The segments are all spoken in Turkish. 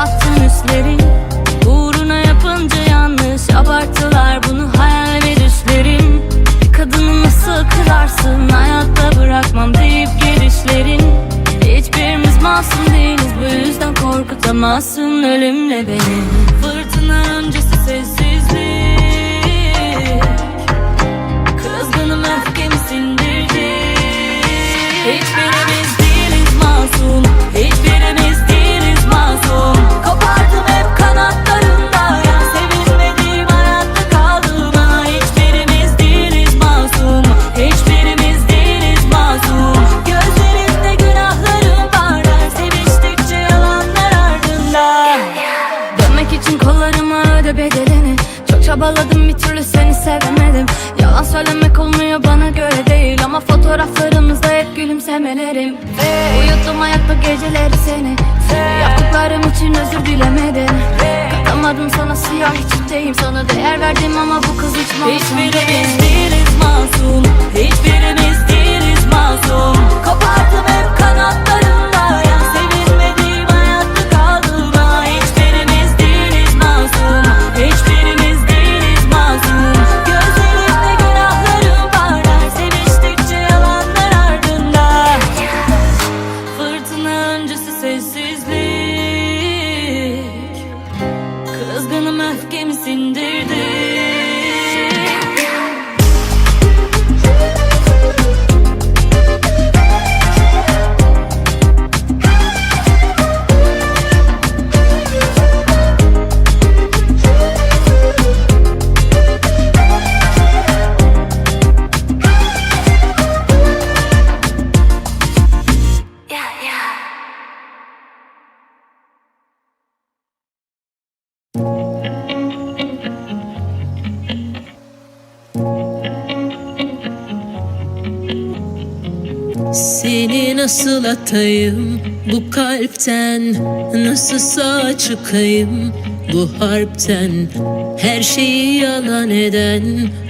kapattın üstleri. Uğruna yapınca yanlış Abarttılar bunu hayal ve düşlerin. Bir kadını nasıl kırarsın Hayatta bırakmam deyip gelişlerin. Hiçbirimiz masum değiliz Bu yüzden korkutamazsın ölümle beni. Fırtına öncesi söylemek olmuyor bana göre değil. Ama fotoğraflarımızda hep gülümsemelerim. Uyuttum ayakta geceleri seni. Yaptıklarım için özür dilemedim. Katamadım sana siyah içindeyim Sana değer verdim ama bu kız hiç masum Hiçbirimiz değiliz masum. Hiçbirimiz değiliz masum. Kopardım Seni nasıl atayım? Bu kalpten Nasıl sağ çıkayım. Bu harpten Her şeyi yalan eden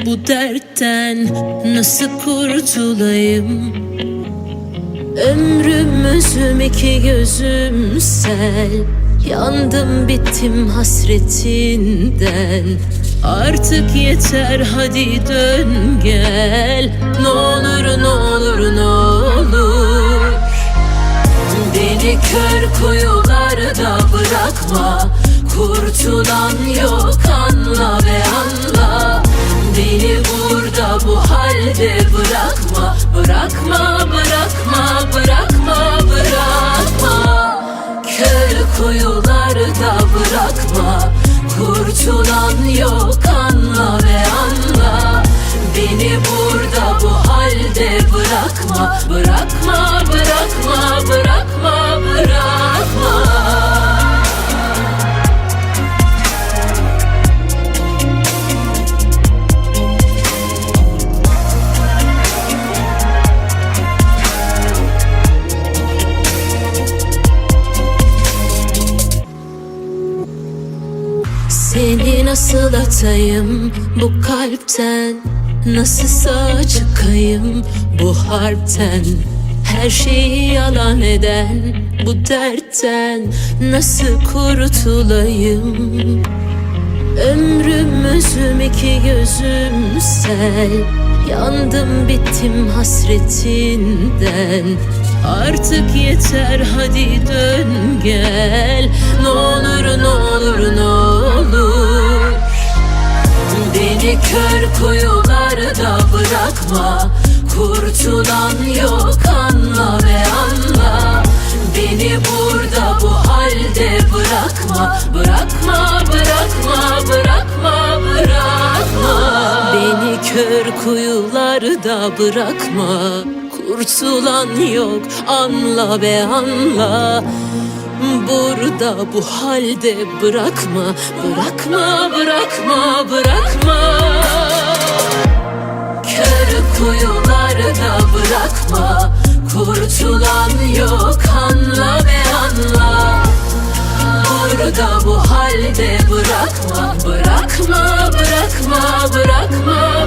bu dertten Nasıl kurtulayım? Ömrümüzüm iki gözüm sel. Yandım bittim hasretinden. Artık yeter hadi dön gel. Ne olur ne olur ne olur kör kuyularda bırakma. Kurtulan yok anla ve anla. Beni burada bu halde bırakma. Bırakma bırakma bırakma bırakma. Kör kuyularda bırakma. Kurtulan yok anla ve anla. Beni burada bu halde bırakma. Bırakma bırakma bırakma nasıl atayım bu kalpten Nasıl sağ çıkayım? Bu harpten Her şeyi yalan eden bu dertten Nasıl kurtulayım? Ömrümüzüm iki gözüm sel. Yandım bittim hasretinden. Artık yeter hadi dön gel. Ne olur ne olur ne olur Beni kör kuyularda bırakma. Kurtulan yok anla ve anla. Beni burada bu halde bırakma. Bırakma bırakma bırakma bırakma. Beni kör kuyularda bırakma. Kurtulan yok anla ve anla Burada bu halde bırakma Bırakma bırakma bırakma. Kör kuyularda bırakma Kurtulan yok anla ve anla. Burada bu halde bırakma Bırakma bırakma bırakma